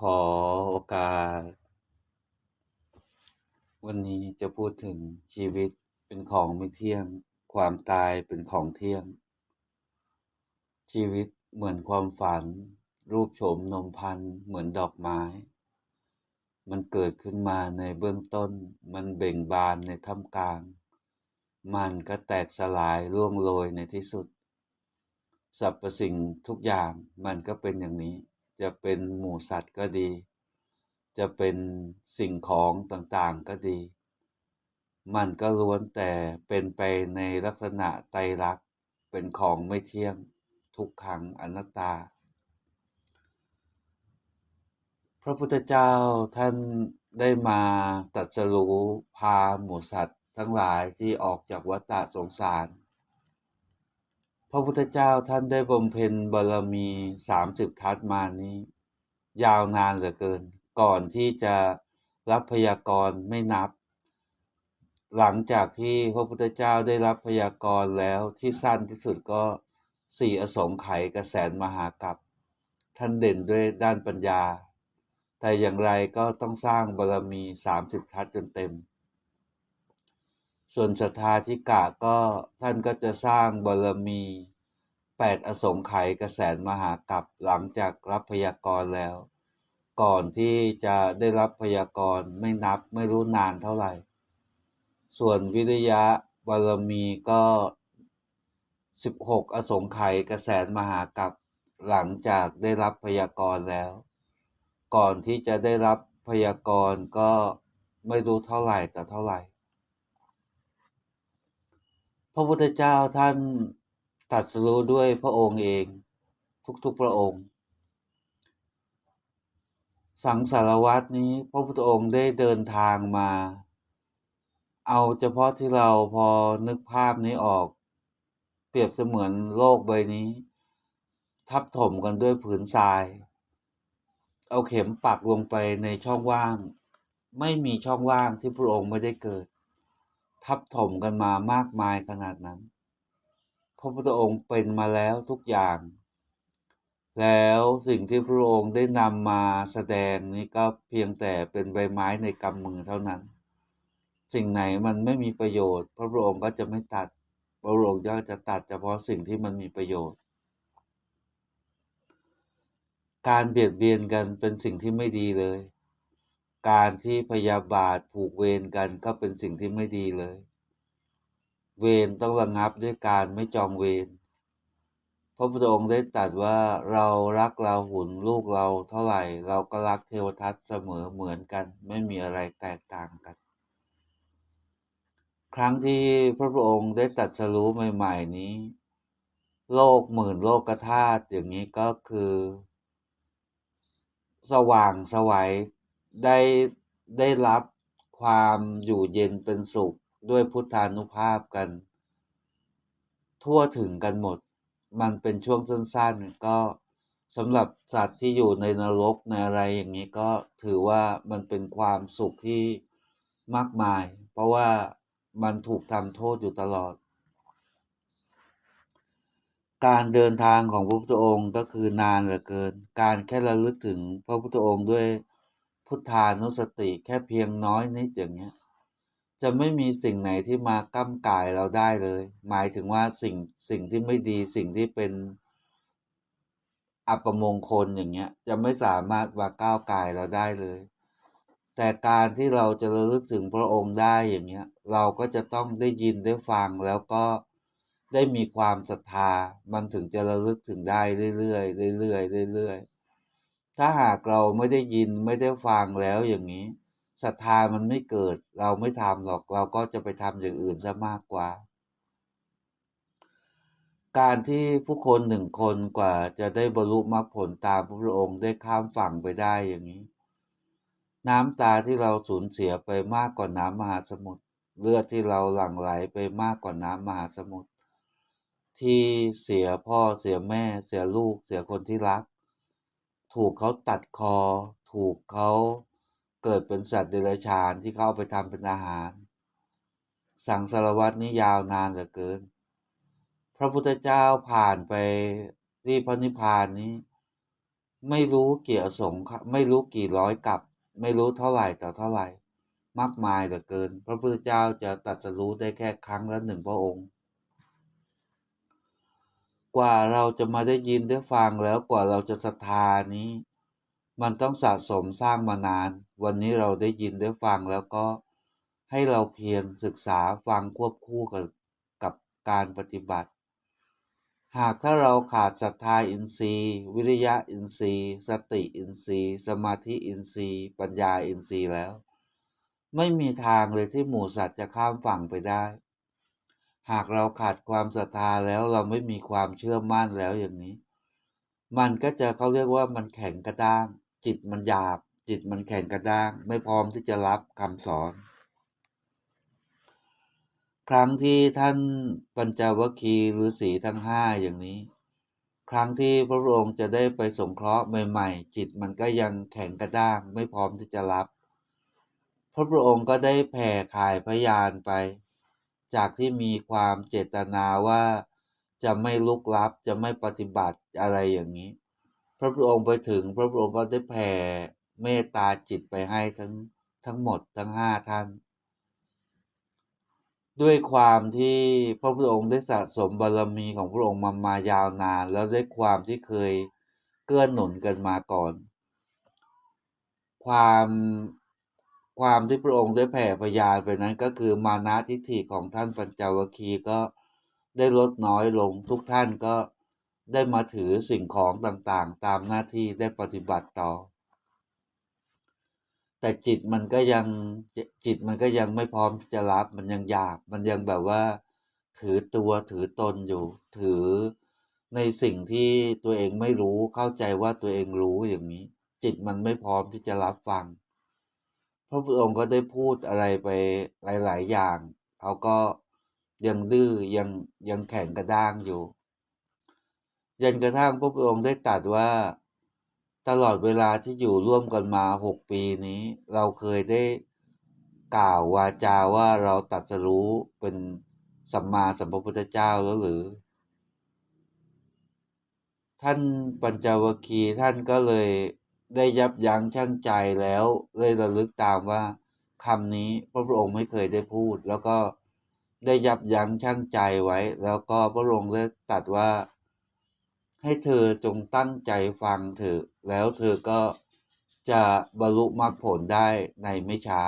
ขอโอกาส วันนี้จะพูดถึงชีวิตเป็นของไม่เที่ยง ความตายเป็นของเที่ยง ชีวิตเหมือนความฝัน รูปโฉมนมพันเหมือนดอกไม้ มันเกิดขึ้นมาในเบื้องต้น มันเบ่งบานในท่ามกลาง มันก็แตกสลายร่วงโรยในที่สุดสรรพสิ่งทุกอย่างมันก็เป็นอย่างนี้ จะเป็นหมูสัตว์ก็ดี จะเป็นสิ่งของต่างๆก็ดี มันก็ล้วนแต่เป็นไปในลักษณะไตรลักษณ์เป็นของไม่เที่ยงทุกขังอนัตตา พระพุทธเจ้าท่านได้มาตรัสรู้พาหมูสัตว์ ทั้งหลายที่ออกจากวัฏฏะสงสาร ระพุทธเจ้าท่านได้บำเพ็ญบารมีสามสิบทัศมานี้ ยาวนานเหลือเกิน ก่อนที่จะรับพยากรณ์ไม่นับ หลังจากที่พระพุทธเจ้าได้รับพยากรณ์แล้วที่สั้นที่สุดก็สี่อสงไขยกระแสนมหากัปท่านเด่นด้วยด้านปัญญา แต่อย่างไรก็ต้องสร้างบารมีสามสิบทัศจนเต็ม ส่วนศรัทธาธิกะก็ท่านก็จะสร้างบารมีแปดอสงไขยกระแสนมหากัปหลังจากรับพยากรณ์แล้ว ก่อนที่จะได้รับพยากรณ์ไม่นับไม่รู้นานเท่าไหร่ ส่วนวิริยะบารมีก็16อสงไขยกระแสนมหากัปหลังจากได้รับพยากรณ์แล้ว ก่อนที่จะได้รับพยากรณ์ก็ไม่รู้เท่าไหร่แต่เท่าไหร่ พระพุทธเจ้าท่านตรัสรู้ด้วยพระองค์เอง ทุกๆพระองค์ สังสารวัตนี้พระพุทธองค์ได้เดินทางมา เอาเฉพาะที่เราพอนึกภาพนี้ออก เปรียบเสมือนโลกใบนี้ ทับถมกันด้วยผืนทราย เอาเข็มปักลงไปในช่องว่าง ไม่มีช่องว่างที่พระองค์ไม่ได้เกิด ทับถมกันมามากมายขนาดนั้น พระพุทธองค์เป็นมาแล้วทุกอย่าง แล้วสิ่งที่พระองค์ได้นำมาแสดงนี้ก็เพียงแต่เป็นใบไม้ในกำมือเท่านั้น สิ่งไหนมันไม่มีประโยชน์ พระองค์ก็จะไม่ตัด พระองค์ก็จะตัดเฉพาะสิ่งที่มันมีประโยชน์ การเบียดเบียนกันเป็นสิ่งที่ไม่ดีเลย การที่พยาบาทผูกเวรกันก็เป็นสิ่งที่ไม่ดีเลย เวรต้องระงับด้วยการไม่จองเวรพระพุทธองค์ได้ตรัสว่าเรารักเราหุ่นลูกเราเท่าไหร่ เราก็รักเทวทัตเสมอเหมือนกัน ไม่มีอะไรแตกต่างกัน ครั้งที่พระพุทธองค์ได้ตรัสรู้ใหม่ ๆ นี้ โลกหมื่นโลกธาตุอย่างนี้ก็คือ สว่างสวัย ได้ได้รับความอยู่เย็นเป็นสุขด้วยพุทธานุภาพกัน ทั่วถึงกันหมด มันเป็นช่วงสั้นๆก็สำหรับสัตว์ที่อยู่ในนรกในอะไรอย่างนี้ก็ถือว่ามันเป็นความสุขที่มากมาย เพราะว่ามันถูกทำโทษอยู่ตลอด การเดินทางของพระพุทธองค์ก็คือนานเหลือเกิน การแค่ระลึกถึงพระพุทธองค์ด้วย พุทธานุสติแค่เพียงน้อยนิดอย่างเงี้ย จะไม่มีสิ่งไหนที่มาก้ำกายเราได้เลย หมายถึงว่าสิ่งสิ่งที่ไม่ดีสิ่งที่เป็นอัปมงคลอย่างเงี้ย จะไม่สามารถมาก้าวกายเราได้เลย แต่การที่เราจะระลึกถึงพระองค์ได้อย่างเงี้ย เราก็จะต้องได้ยินได้ฟังแล้วก็ได้มีความศรัทธา มันถึงจะระลึกถึงได้เรื่อยๆเรื่อยๆเรื่อยๆ ถ้าหากเราไม่ได้ยินไม่ได้ฟังแล้วอย่างนี้ศรัทธามันไม่เกิด เราไม่ทำหรอกเราก็จะไปทำอย่างอื่นซะมากกว่า การที่ผู้คนหนึ่งคนกว่าจะได้บรรลุมรรคผลตามพระพุทธองค์ได้ข้ามฝั่งไปได้อย่างนี้ น้ำตาที่เราสูญเสียไปมากกว่าน้ำมหาสมุทรเลือดที่เราหลั่งไหลไปมากกว่าน้ำมหาสมุทรที่เสียพ่อเสียแม่เสียลูกเสียคนที่รัก ถูกเขาตัดคอ ถูกเขาเกิดเป็นสัตว์เดรัจฉานที่เขาเอาไปทำเป็นอาหาร สังสารวัตนี้ยาวนานเหลือเกิน พระพุทธเจ้าผ่านไปที่พระนิพพานนี้ ไม่รู้กี่อสงฆ์ไม่รู้กี่ร้อยกับ ไม่รู้เท่าไหร่ต่อเท่าไหร่ มากมายเหลือเกิน พระพุทธเจ้าจะตรัสรู้ได้แค่ครั้งละหนึ่งพระองค์ กว่าเราจะมาได้ยินได้ฟังแล้วกว่าเราจะศรัทธานี้ มันต้องสะสมสร้างมานาน วันนี้เราได้ยินได้ฟังแล้วก็ให้เราเพียรศึกษาฟังควบคู่กับกับการปฏิบัติ หากถ้าเราขาดศรัทธาอินทรีย์ วิริยะอินทรีย์ สติอินทรีย์ สมาธิอินทรีย์ ปัญญาอินทรีย์แล้ว ไม่มีทางเลยที่หมูสัตว์จะข้ามฝั่งไปได้ หากเราขาดความศรัทธาแล้วเราไม่มีความเชื่อมั่นแล้วอย่างนี้ มันก็จะเขาเรียกว่ามันแข็งกระด้าง จิตมันหยาบ จิตมันแข็งกระด้าง ไม่พร้อมที่จะรับคำสอน ครั้งที่ท่านปัญจวัคคีย์ฤาษีทั้งห้าอย่างนี้ ครั้งที่พระองค์จะได้ไปสงเคราะห์ใหม่ๆ จิตมันก็ยังแข็งกระด้าง ไม่พร้อมที่จะรับพระพุทธองค์ก็ได้แผ่ขายพยานไป จากที่มีความเจตนาว่าจะไม่ลุกลับจะไม่ปฏิบัติอะไรอย่างนี้ พระพุทธองค์ไปถึงพระพุทธองค์ก็ได้แผ่เมตตาจิตไปให้ทั้งทั้งหมดทั้งห้าท่าน ด้วยความที่พระพุทธองค์ได้สะสมบารมีของพระองค์มามายาวนาน แล้วด้วยความที่เคยเกื้อหนุนกันมาก่อน ความ ความที่พระองค์ได้แผ่พยานไปนั้นก็คือมานะทิฏฐิของท่านปัญจวคีก็ได้ลดน้อยลงทุกท่านก็ได้มาถือสิ่งของต่างๆ ตามหน้าที่ได้ปฏิบัติต่อ แต่จิตมันก็ยังจิตมันก็ยังไม่พร้อมที่จะรับมันยังหยาบมันยังแบบว่า ถือตัวถือตนอยู่ ถือในสิ่งที่ตัวเองไม่รู้เข้าใจว่าตัวเองรู้อย่างนี้ จิตมันไม่พร้อมที่จะรับฟัง ระพุทธองค์ก็ได้พูดอะไรไปหลาย ๆ อย่างเขาก็ยังดื้อยังยังแข็งกระด้างอยู่ยันกระทั่งพระพุทธองค์ได้ตรัสว่าตลอดเวลาที่อยู่ร่วมกันมาหกปีนี้ เราเคยได้กล่าววาจาว่าเราตัดสรู้เป็นสัมมาสัมพุทธเจ้าแล้วหรือ ท่านปัญจวัคคีย์ท่านก็เลย ได้ยับยั้งชั่งใจแล้วเลยระลึกตามว่าคำนี้พระพุทธองค์ไม่เคยได้พูด แล้วก็ได้ยับยั้งชั่งใจไว้ แล้วก็พระองค์ได้ตรัสว่า ให้เธอจงตั้งใจฟังเถอะแล้วเธอก็จะบรรลุมรรคผลได้ในไม่ช้า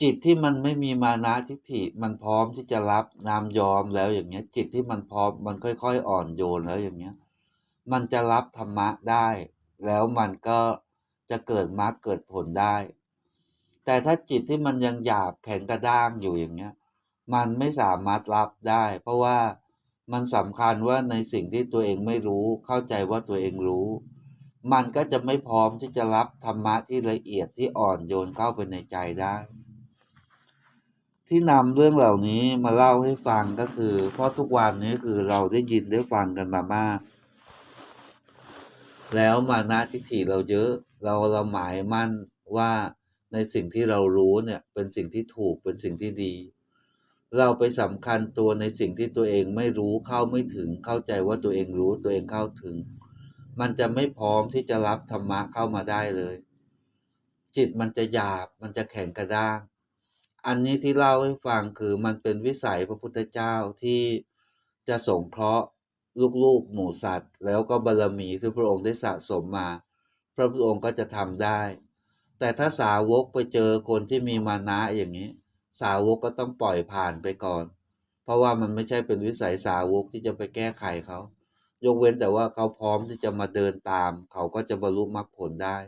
จิตที่มันไม่มีมานะทิฏฐิมันพร้อมที่จะรับนามยอมแล้วอย่างเงี้ย จิตที่มันพร้อมมันค่อย ๆ อ่อนโยนแล้วอย่างเงี้ย มันจะรับธรรมะได้ แล้วมันก็จะเกิดมรรคเกิดผลได้ แต่ถ้าจิตที่มันยังหยาบแข็งกระด้างอยู่อย่างเงี้ย มันไม่สามารถรับได้ เพราะว่ามันสำคัญว่าในสิ่งที่ตัวเองไม่รู้ เข้าใจว่าตัวเองรู้ มันก็จะไม่พร้อมที่จะรับธรรมะที่ละเอียดที่อ่อนโยนเข้าไปในใจได้ ที่นำเรื่องเหล่านี้มาเล่าให้ฟังก็คือ เพราะทุกวันนี้คือเราได้ยินได้ฟังกันมามาก แล้วมานะทิฏฐิเราเยอะเราเราหมายมั่นว่าในสิ่งที่เรารู้เนี่ยเป็นสิ่งที่ถูกเป็นสิ่งที่ดี เราไปสำคัญตัวในสิ่งที่ตัวเองไม่รู้เข้าไม่ถึงเข้าใจว่าตัวเองรู้ตัวเองเข้าถึง มันจะไม่พร้อมที่จะรับธรรมะเข้ามาได้เลย จิตมันจะหยาบมันจะแข็งกระด้าง อันนี้ที่เล่าให้ฟังคือมันเป็นวิสัยพระพุทธเจ้าที่จะสงเคราะห์ ลูกๆ หมู่สัตว์ แล้วก็บารรมีที่พระองค์ได้สะสมมา พระพุทธองค์ก็จะทำได้ แต่ถ้าสาวกไปเจอคนที่มีมานะอย่างนี้ สาวกก็ต้องปล่อยผ่านไปก่อน เพราะว่ามันไม่ใช่เป็นวิสัยสาวกที่จะไปแก้ไขเขา ยกเว้นแต่ว่าเขาพร้อมที่จะมาเดินตาม เขาก็จะบรรลุมรรคผลได้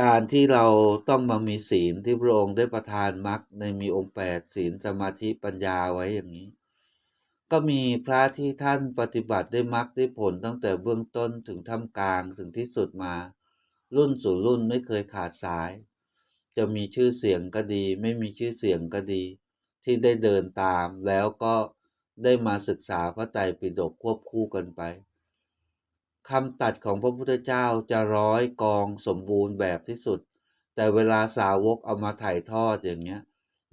การที่เราต้องมามีศีลที่พระองค์ได้ประทานมรรคในมีองค์แปดศีลสมาธิปัญญาไว้อย่างนี้ ก็มีพระที่ท่านปฏิบัติได้มรรคได้ผลตั้งแต่เบื้องต้นถึงท่ามกลางถึงที่สุดมา รุ่นสู่รุ่นไม่เคยขาดสาย จะมีชื่อเสียงก็ดี ไม่มีชื่อเสียงก็ดี ที่ได้เดินตามแล้วก็ได้มาศึกษาพระไตรปิฎกควบคู่กันไปคำตัดของพระพุทธเจ้าจะร้อยกองสมบูรณ์แบบที่สุด แต่เวลาสาวกเอามาถ่ายทอดอย่างเงี้ย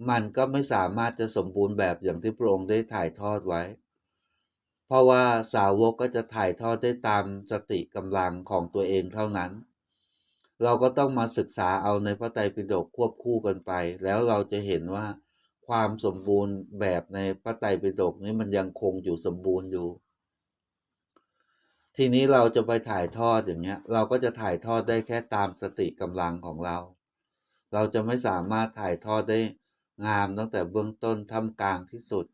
มันก็ไม่สามารถจะสมบูรณ์แบบอย่างที่พระองค์ได้ถ่ายทอดไว้ เพราะว่าสาวกก็จะถ่ายทอดได้ตามสติกำลังของตัวเองเท่านั้น เราก็ต้องมาศึกษาเอาในพระไตรปิฎกควบคู่กันไป แล้วเราจะเห็นว่าความสมบูรณ์แบบในพระไตรปิฎกนี้มันยังคงอยู่สมบูรณ์อยู่ ทีนี้เราจะไปถ่ายทอดอย่างเงี้ย เราก็จะถ่ายทอดได้แค่ตามสติกำลังของเรา เราจะไม่สามารถถ่ายทอดได้ งามตั้งแต่เบื้องต้นท่ามกลางที่สุด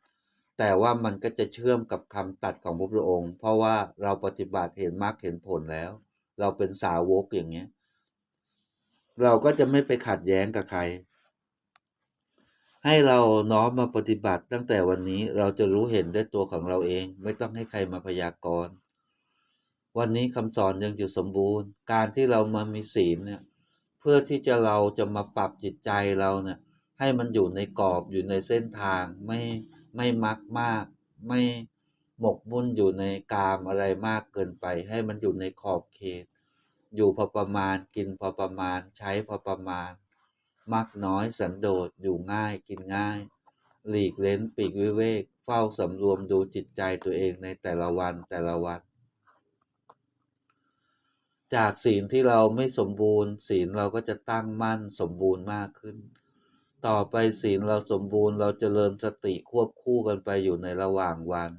แต่ว่ามันก็จะเชื่อมกับคำตัดของพระพุทธองค์ เพราะว่าเราปฏิบัติเห็นมรรคเห็นผลแล้ว เราเป็นสาวกอย่างเงี้ยเราก็จะไม่ไปขัดแย้งกับใคร ให้เราน้อมมาปฏิบัติตั้งแต่วันนี้เราจะรู้เห็นได้ตัวของเราเอง ไม่ต้องให้ใครมาพยากรณ์วันนี้คำสอนยังอยู่สมบูรณ์ การที่เรามามีศีลเนี่ย เพื่อที่จะเราจะมาปรับจิตใจเราเนี่ย ให้มันอยู่ในกรอบอยู่ในเส้นทางไม่ไม่มักมาก ไม่หมกมุ่นอยู่ในกามอะไรมากเกินไป ให้มันอยู่ในขอบเขต อยู่พอประมาณกินพอประมาณใช้พอประมาณ มักน้อยสันโดษอยู่ง่ายกินง่าย หลีกเล้นปีกวิเวก เฝ้าสำรวมดูจิตใจตัวเองในแต่ละวันแต่ละวัน จากศีลที่เราไม่สมบูรณ์ ศีลเราก็จะตั้งมั่นสมบูรณ์มากขึ้น ต่อไปศีลเราสมบูรณ์เราจเจริญสติควบคู่กันไปอยู่ในระหว่างวัน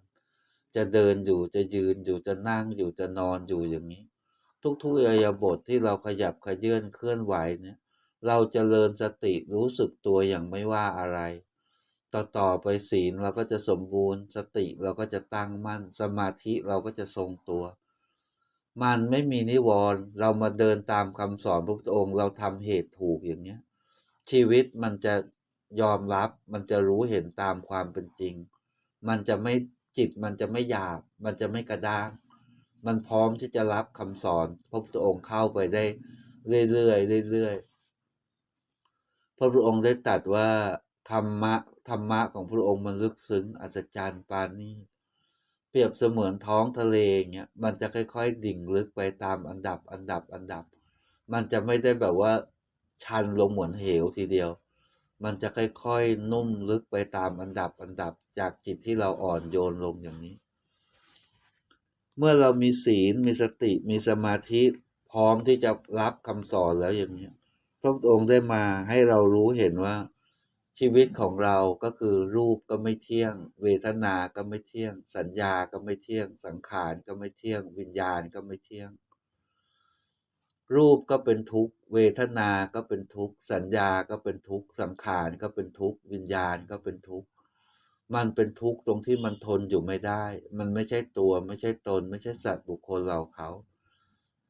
จะเดินอยู่จะยืนอยู่จะนั่งอยู่จะนอนอยู่อย่างนี้ ทุกๆอิริยบทที่เราขยับขยื่นเคลื่อนไหวเนี่ย เราจเจริญสติรู้สึกตัวอย่างไม่ว่าอะไร ต่อต่อไปศีลเราก็จะสมบูรณ์ สติเราก็จะตั้งมั่นสมาธิเราก็จะทรงตัว มันไม่มีนิวรณ์เรามาเดินตามคำสอนพระพุทธองค์เราทำเหตุถูกอย่างเนี้ย ชีวิตมันจะยอมรับ มันจะรู้เห็นตามความเป็นจริง มันจะไม่จิตมันจะไม่หยาบ มันจะไม่กระด้าง มันพร้อมที่จะรับคำสอนพระพุทธองค์เข้าไปได้เรื่อยๆเรื่อยๆพระพุทธองค์ได้ตรัสว่าธรรมะธรรมะของพระองค์มันลึกซึ้งอัศจรรย์ปานนี้เปรียบเสมือนท้องทะเลเงี้ยมันจะค่อย ๆ ดิ่งลึกไปตามอันดับอันดับอันดับ มันจะไม่ได้แบบว่า ชันลงเหมือนเหวทีเดียว มันจะค่อยๆนุ่มลึกไปตามอันดับอันดับจากจิตที่เราอ่อนโยนลงอย่างนี้ เมื่อเรามีศีลมีสติมีสมาธิพร้อมที่จะรับคำสอนแล้วอย่างนี้พระองค์ได้มาให้เรารู้เห็นว่าชีวิตของเราก็คือรูปก็ไม่เที่ยง เวทนาก็ไม่เที่ยง สัญญาก็ไม่เที่ยง สังขารก็ไม่เที่ยง วิญญาณก็ไม่เที่ยง รูปก็เป็นทุกข์ เวทนา ก็เป็นทุกข์ สัญญา ก็เป็นทุกข์ สังขาร ก็เป็นทุกข์ วิญญาณ ก็เป็นทุกข์ มันเป็นทุกข์ตรงที่มันทนอยู่ไม่ได้ มันไม่ใช่ตัว ไม่ใช่ตน ไม่ใช่สัตว์บุคคลเราเขา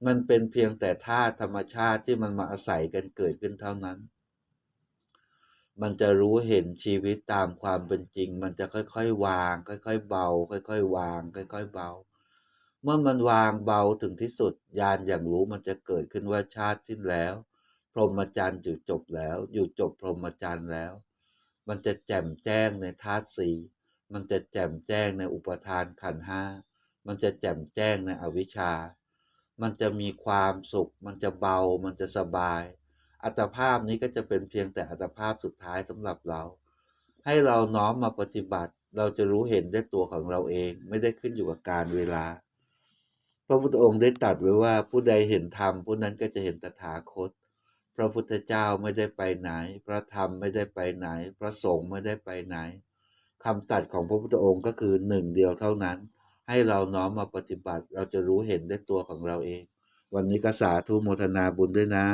มันเป็นเพียงแต่ธาตุธรรมชาติที่มันมาอาศัยกันเกิดขึ้นเท่านั้น มันจะรู้เห็นชีวิตตามความเป็นจริง มันจะค่อยๆ วาง ค่อย ๆ เบา ค่อย ๆ วาง ค่อย ๆ เบา เมื่อมันวางเบาถึงที่สุดญาณอย่างรู้มันจะเกิดขึ้นว่าชาติสิ้นแล้ว พรหมจรรย์อยู่จบแล้ว อยู่จบพรหมจรรย์แล้ว มันจะแจ่มแจ้งในธาตุสี่มันจะแจ่มแจ้งในอุปทานขันห้ามันจะแจ่มแจ้งในอวิชชา มันจะมีความสุข มันจะเบา มันจะสบาย อัตภาพนี้ก็จะเป็นเพียงแต่อัตภาพสุดท้ายสำหรับเรา ให้เราน้อมมาปฏิบัติ เราจะรู้เห็นได้ตัวของเราเอง ไม่ได้ขึ้นอยู่กับการเวลา ระพุทธองค์ได้ตัดไว้ว่าผู้ใดเห็นธรรมผู้นั้นก็จะเห็นตถาคต พระพุทธเจ้าไม่ได้ไปไหน พระธรรมไม่ได้ไปไหน พระสงฆ์ไม่ได้ไปไหนคำตัดของพระพุทธองค์ก็คือหนึ่งเดียวเท่านั้น ให้เราน้อมมาปฏิบัติเราจะรู้เห็นได้ตัวของเราเอง วันนี้ก็สาธุโมทนาบุญด้วยนะ